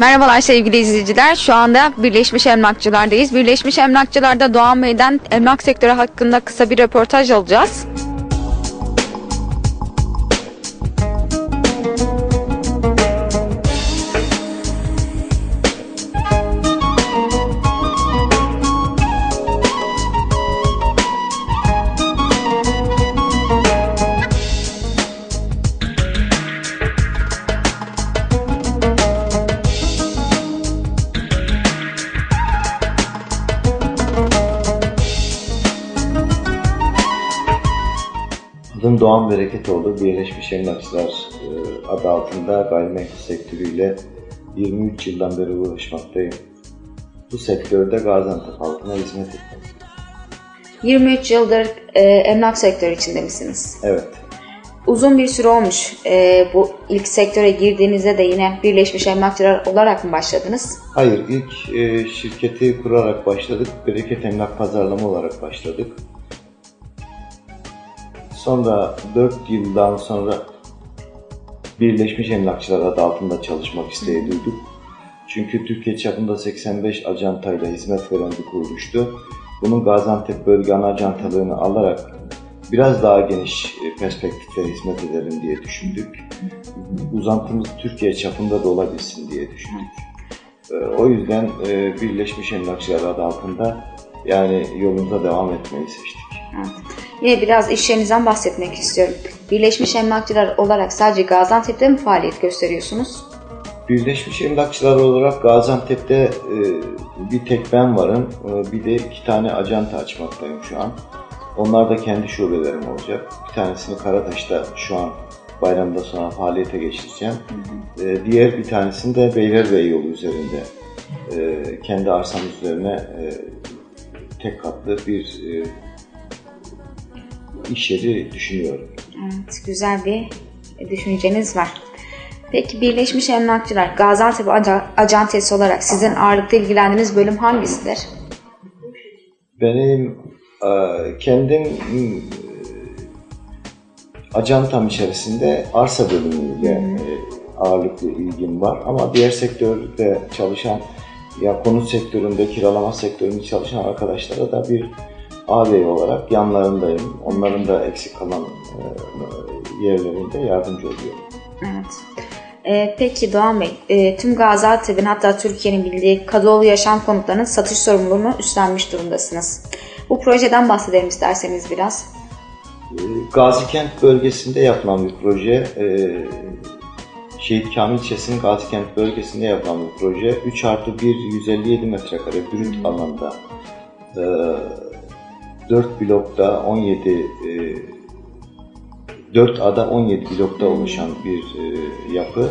Merhabalar sevgili izleyiciler. Şu anda Birleşmiş Emlakçılar'dayız. Birleşmiş Emlakçılar'da Doğan Bey'den emlak sektörü hakkında kısa bir röportaj alacağız. Adım Doğan Bereketoğlu, Birleşmiş Emlakçılar e, adı altında gayrimenkul sektörüyle 23 yıldan beri uğraşmaktayım. Bu sektörde Gaziantep halkına hizmet etmekteyim. 23 yıldır e, emlak sektörü içinde misiniz? Evet, Uzun bir süre olmuş. E, bu ilk sektöre girdiğinizde de yine Birleşmiş Emlakçılar olarak mı başladınız? hayır ilk e, şirketi kurarak başladık, Bereket Emlak Pazarlama olarak başladık. Sonra 4 yıldan sonra Birleşmiş Emlakçılar adı altında çalışmak isteği duyduk. Çünkü Türkiye çapında 85 ajantayla hizmet veren bir kuruluştu. Bunun Gaziantep bölge ana ajantalığını alarak biraz daha geniş e, perspektifte hizmet edelim diye düşündük. Uzantımız Türkiye çapında da olabilsin diye düşündük. E, O yüzden e, Birleşmiş Emlakçılar adı altında yani yolumuza devam etmeyi seçtik. Evet. Yine biraz iş yerinizden bahsetmek istiyorum. Birleşmiş Emlakçılar olarak sadece Gaziantep'te mi faaliyet gösteriyorsunuz? Birleşmiş Emlakçılar olarak Gaziantep'te e, bir tek ben varım. E, bir de iki tane ajanta açmaktayım şu an. Onlar da kendi şubelerim olacak. Bir tanesini Karataş'ta şu an bayramda sonra faaliyete geçireceğim. E, diğer bir tanesini de Beylerbeyi yolu üzerinde e, kendi arsam üzerine e, tek katlı bir e, iş yeri düşünüyorum. Evet, güzel bir düşünceniz var. Peki Birleşmiş Emlakçılar Gaziantep Acentesi olarak sizin ağırlıklı ilgilendiğiniz bölüm hangisidir? Benim e, kendim e, ajantam içerisinde arsa bölümüyle e, ağırlıklı ilgim var ama diğer sektörde çalışan ya konut sektöründe, kiralama sektöründe çalışan arkadaşlara da bir ağabey olarak yanlarındayım. Onların da eksik kalan e, yerlerinde yardımcı oluyorum. Evet. Ee, peki Doğan Bey, e, tüm Gaziantep'in hatta Türkiye'nin bildiği Kadıoğlu Yaşam Konutları'nın satış sorumluluğunu üstlenmiş durumdasınız. Bu projeden bahsedelim isterseniz biraz. E, Gazikent bölgesinde yapılan bir proje. E, Şehit Kamil ilçesinin Gazikent bölgesinde yapılan bir proje. 3 artı 1, 157 metrekare brüt alanda. E, 4 blokta 17 e, 4 ada 17 blokta oluşan bir e, yapı.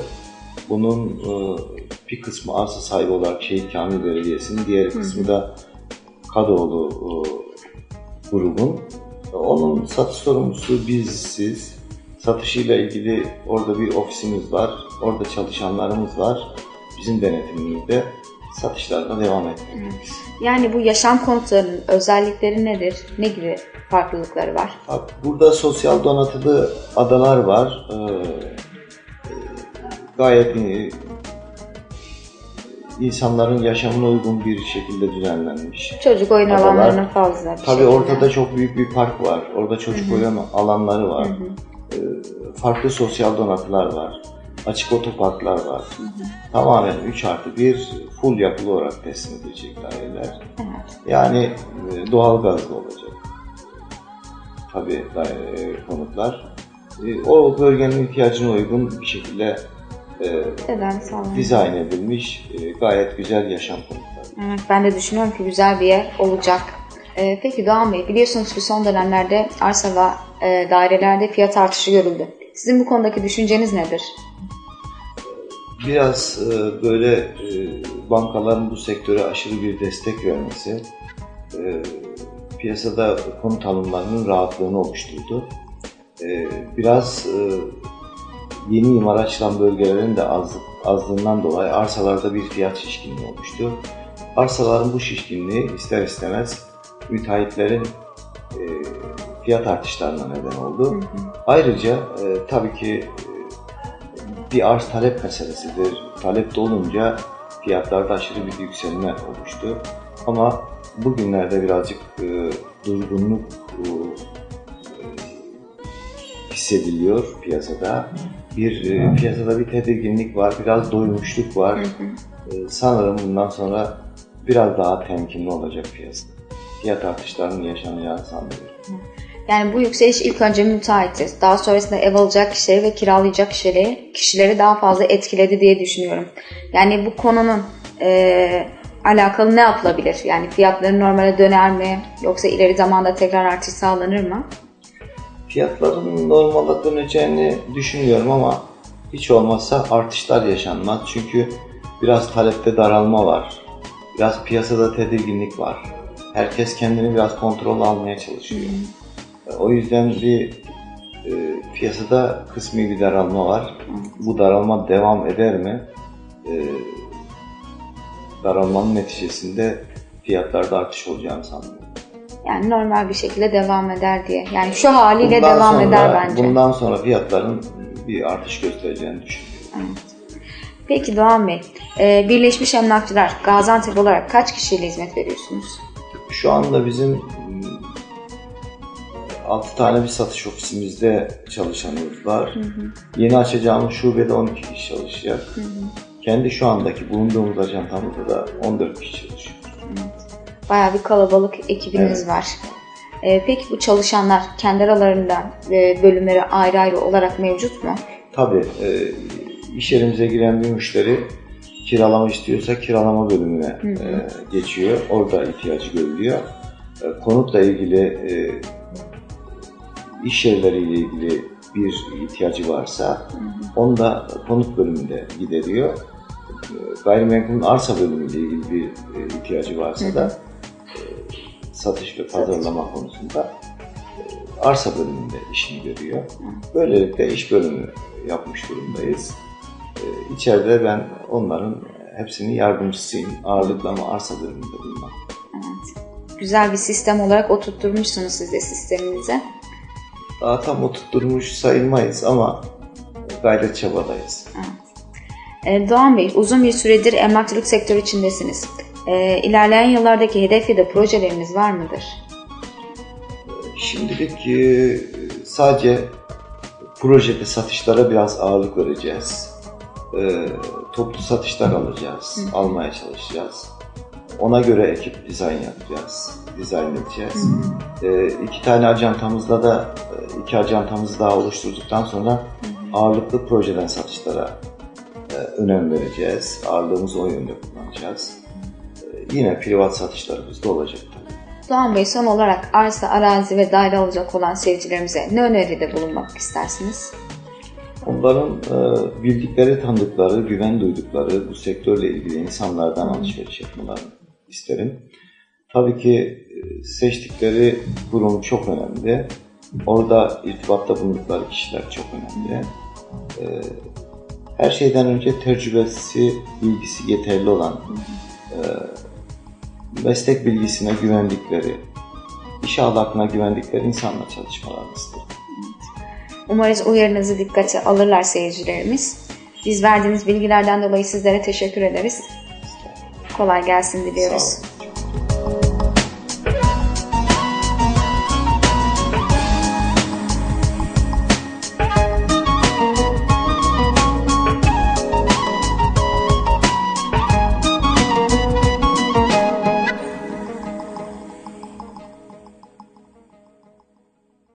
Bunun e, bir kısmı arsa sahibi olarak Şehit Kamil Belediyesi'nin, diğer kısmı da Kadıoğlu e, grubun. Onun satış sorumlusu biziz. Satışıyla ilgili orada bir ofisimiz var. Orada çalışanlarımız var. Bizim denetimimizde satışlarına devam etmekteyiz. Yani bu yaşam konutlarının özellikleri nedir? Ne gibi farklılıkları var? Burada sosyal donatılı adalar var. Ee, e, gayet e, insanların yaşamına uygun bir şekilde düzenlenmiş. Çocuk oyun Adalar. alanlarının fazla Tabii şekilde. ortada çok büyük bir park var. Orada çocuk oyun alanları var. Hı hı. Ee, farklı sosyal donatılar var. Açık otoparklar var. Tamamen 3 artı 1 full yapılı olarak teslim edilecek daireler. Evet. Yani e, doğal gazlı olacak. Tabii daire, konutlar. E, O bölgenin ihtiyacına uygun bir şekilde e, dizayn edilmiş e, gayet güzel yaşam konutları. Evet, ben de düşünüyorum ki güzel bir yer olacak. Ee, peki Doğan Bey, biliyorsunuz ki son dönemlerde arsa ve e, dairelerde fiyat artışı görüldü. Sizin bu konudaki düşünceniz nedir? Biraz e, böyle e, bankaların bu sektöre aşırı bir destek vermesi e, piyasada konut alımlarının rahatlığını oluşturdu. E, biraz e, yeni imar açılan bölgelerin de az, azlığından dolayı arsalarda bir fiyat şişkinliği oluştu. Arsaların bu şişkinliği ister istemez müteahhitlerin e, fiyat artışlarına neden oldu. Ayrıca e, tabii ki bir arz talep meselesidir. Talep de olunca fiyatlarda aşırı bir yükselme oluştu. Ama bugünlerde birazcık e, durgunluk e, hissediliyor piyasada. Bir e, piyasada bir tedirginlik var, biraz doymuşluk var. E, sanırım bundan sonra biraz daha temkinli olacak piyasa. Fiyat artışlarının yaşanacağını sanmıyorum. Yani bu yükseliş ilk önce müteahhiti, daha sonrasında ev alacak kişileri ve kiralayacak kişileri, kişileri daha fazla etkiledi diye düşünüyorum. Yani bu konunun e, alakalı ne yapılabilir? Yani fiyatların normale döner mi? Yoksa ileri zamanda tekrar artış sağlanır mı? Fiyatların normale döneceğini düşünüyorum ama hiç olmazsa artışlar yaşanmaz. Çünkü biraz talepte daralma var. Biraz piyasada tedirginlik var. Herkes kendini biraz kontrol almaya çalışıyor. O yüzden bir e, piyasada kısmi bir daralma var. Bu daralma devam eder mi? E, daralmanın neticesinde fiyatlarda artış olacağını sanmıyorum. Yani normal bir şekilde devam eder diye. Yani şu haliyle Bundan devam sonra- eder bence. Bundan sonra fiyatların bir artış göstereceğini düşünüyorum. Peki Doğan Bey, e, Birleşmiş Emlakçılar Gaziantep olarak kaç kişiyle hizmet veriyorsunuz? Şu anda bizim 6 tane bir satış ofisimizde çalışanımız var. Yeni açacağımız şubede 12 kişi çalışacak. Kendi şu andaki bulunduğumuz ajantamızda da 14 kişi çalışıyor. Bayağı bir kalabalık ekibiniz Evet. var. E, peki bu çalışanlar kendi aralarında e, bölümleri ayrı ayrı olarak mevcut mu? Tabii e, iş yerimize giren bir müşteri kiralama istiyorsa kiralama bölümüne e, geçiyor. Orada ihtiyacı görülüyor. E, konutla ilgili e, iş yerleriyle ilgili bir ihtiyacı varsa onu da konut bölümünde gideriyor. E, gayrimenkulün arsa bölümüyle ilgili bir e, ihtiyacı varsa da e, satış ve pazarlama konusunda e, arsa bölümünde işini görüyor. Böylelikle iş bölümü yapmış durumdayız. Ee, İçeride ben onların hepsinin yardımcısıyım. Ağırlıklı ama arsa bölümünde bulunmak. Güzel bir sistem olarak oturtturmuşsunuz siz de sisteminize. Daha tam oturtturmuş sayılmayız ama gayret çabadayız. E, Doğan Bey, uzun bir süredir emlakçılık sektörü içindesiniz. E, ilerleyen yıllardaki hedef ya da projeleriniz var mıdır? Şimdilik e, sadece projede satışlara biraz ağırlık vereceğiz. E, Toplu satışlar alacağız, almaya çalışacağız. Ona göre ekip dizayn yapacağız, dizayn edeceğiz. E, iki tane ajantamızla da e, iki ajantamızı daha oluşturduktan sonra ağırlıklı projeden satışlara e, önem vereceğiz. Ağırlığımızı o yönde kullanacağız. E, yine privat satışlarımız da olacak. Doğan Bey son olarak arsa, arazi ve daire alacak olan seyircilerimize ne öneride bulunmak istersiniz? Onların e, bildikleri, tanıdıkları, güven duydukları bu sektörle ilgili insanlardan alışveriş yapmalarını isterim. Tabii ki e, seçtikleri kurum çok önemli. Orada irtibatta bulundukları kişiler çok önemli. E, her şeyden önce tecrübesi, bilgisi yeterli olan, e, meslek bilgisine güvendikleri, iş ahlakına güvendikleri insanla çalışmalarını isterim. Umarız uyarınızı dikkate alırlar seyircilerimiz. Biz verdiğiniz bilgilerden dolayı sizlere teşekkür ederiz. Kolay gelsin diliyoruz.